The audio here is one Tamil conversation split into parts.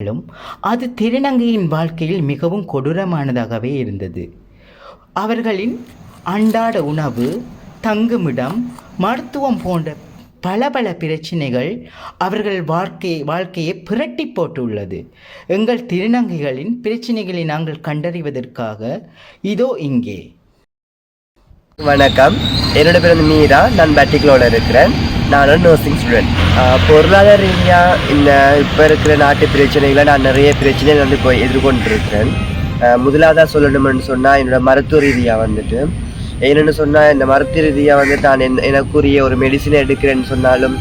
ளும் அது திருநங்கையின் வாழ்க்கையில் மிகவும் கொடூரமானதாகவே இருந்தது. அவர்களின் அன்றாட உணவு தங்குமிடம் மருத்துவம் போன்ற பல பல பிரச்சனைகள் அவர்கள் வாழ்க்கை வாழ்க்கையை புரட்டி போட்டுள்ளது. எங்கள் திருநங்கைகளின் பிரச்சனைகளை நாங்கள் கண்டறிவதற்காக இதோ இங்கே. வணக்கம். என்னோட பேர் மீரா. நான் பேட்டிக்லோவில் இருக்கிறேன். நான் நர்சிங் ஸ்டூடெண்ட் பொருளாதார ரீதியாக இந்த இப்போ இருக்கிற நாட்டு பிரச்சனைகளை நான் நிறைய பிரச்சனைகள் வந்து இப்போ எதிர்கொண்டு இருக்கிறேன் முதலாவதாக சொல்லணும்னு சொன்னால் என்னோடய மருத்துவ ரீதியாக வந்துட்டு. என்னென்னு சொன்னால் இந்த மருத்துவ ரீதியாக வந்து நான் என் எனக்குரிய ஒரு மெடிசினை எடுக்கிறேன்னு சொன்னாலும்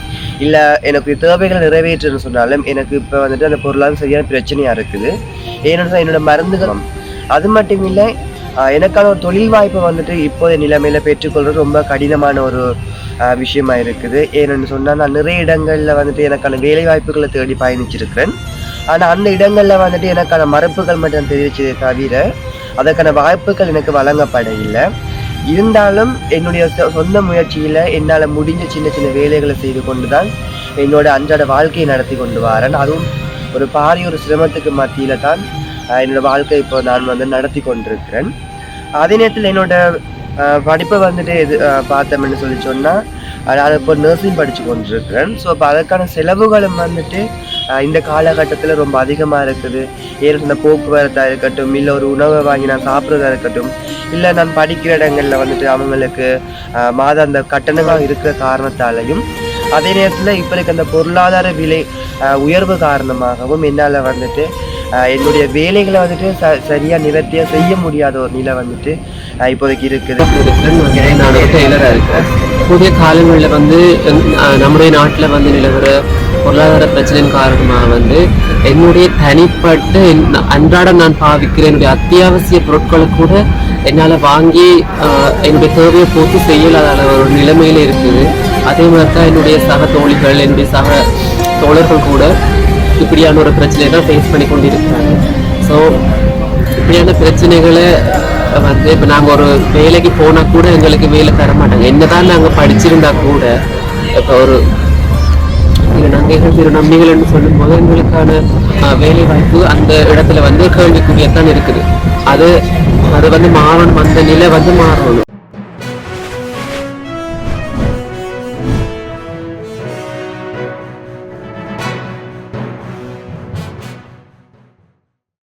இல்லை எனக்கு தேவைகள் நிறைவேற்றுன்னு சொன்னாலும் எனக்கு இப்போ வந்துட்டு அந்த பொருளாதார சரியான பிரச்சனையாக இருக்குது. ஏன்னு சொன்னால் என்னோட மருந்துகள் அது மட்டும் இல்லை எனக்கான ஒரு தொழில் வாய்ப்பை வந்துட்டு இப்போதைய நிலைமையில் பெற்றுக்கொள்வது ரொம்ப கடினமான ஒரு விஷயமா இருக்குது. ஏன்னு சொன்னால் நான் நிறைய இடங்களில் வந்துட்டு எனக்கான வேலை வாய்ப்புகளை தேடி பயணிச்சிருக்கிறேன். ஆனால் அந்த இடங்களில் வந்துட்டு எனக்கான மறுப்புகள் மட்டும் தெரிவிச்சதை தவிர அதற்கான வாய்ப்புகள் எனக்கு வழங்கப்பட இல்லை இருந்தாலும் என்னுடைய சொ- சொந்த முயற்சியில் என்னால் முடிஞ்ச சின்ன சின்ன வேலைகளை செய்து கொண்டு தான் என்னோட அன்றாட வாழ்க்கையை நடத்தி கொண்டு வரேன். அதுவும் ஒரு பாரிய ஒரு சிரமத்துக்கு மத்தியில் தான் என்னோடய என்னோட வாழ்க்கை இப்போ நான் வந்து நடத்தி கொண்டிருக்கிறேன். அதே நேரத்தில் என்னோட படிப்பை வந்துட்டு எது பார்த்தோம்னு சொல்லி சொன்னால் நான் இப்போ நர்சிங் படித்து கொண்டிருக்கிறேன். ஸோ இப்போ அதற்கான செலவுகளும் வந்துட்டு இந்த காலகட்டத்தில் ரொம்ப அதிகமாக இருக்குது. ஏன்னு இந்த போக்குவரத்தாக இருக்கட்டும் இல்லை ஒரு உணவை வாங்கி நான் சாப்பிட்றதா இருக்கட்டும் இல்லை நான் படிக்கிற இடங்களில் வந்துட்டு அவங்களுக்கு மாத அந்த கட்டணமாக இருக்கிற காரணத்தாலையும் அதே நேரத்தில் இப்போ இருக்க அந்த பொருளாதார விலை உயர்வு காரணமாகவும் என்னால் வந்துட்டு என்னுடைய வேலைகளை வந்துட்டு ச சரியாக நிவர்த்தியாக செய்ய முடியாத ஒரு நிலை வந்துட்டு இப்போதைக்கு இருக்குது. நான் டெய்லராக இருக்கேன் புதிய காலங்களில் வந்து நம்முடைய நாட்டில் வந்து நிலவர பொருளாதார பிரச்சனையின் காரணமாக வந்து என்னுடைய தனிப்பட்ட என்- அன்றாடம் நான் பாவிக்கிற என்னுடைய அத்தியாவசிய பொருட்களை கூட என்னால் வாங்கி என்னுடைய தேவையை பூர்த்தி செய்யலாத ஒரு நிலைமையில இருக்குது. அதே மாதிரி தான் என்னுடைய சக தோழிகள் என்னுடைய சக தோழர்கள் கூட இப்படியான ஒரு பிரச்சனையை தான் ஃபேஸ் பண்ணி கொண்டு இருக்கிறாங்க ஸோ இப்படியான பிரச்சனைகளை வந்து இப்போ நாங்கள் ஒரு வேலைக்கு போனால் கூட எங்களுக்கு வேலை தர மாட்டாங்க. என்னதான் நாங்கள் படிச்சிருந்தா கூட இப்போ ஒரு சில நங்கைகள் சில நம்பிக்கைகள்னு சொல்லும்போது எங்களுக்கான வேலை வாய்ப்பு அந்த இடத்துல வந்து கேள்விக்குரியத்தான் இருக்குது. அது அது வந்து மாறணும் அந்த நிலை வந்து மாறணும்.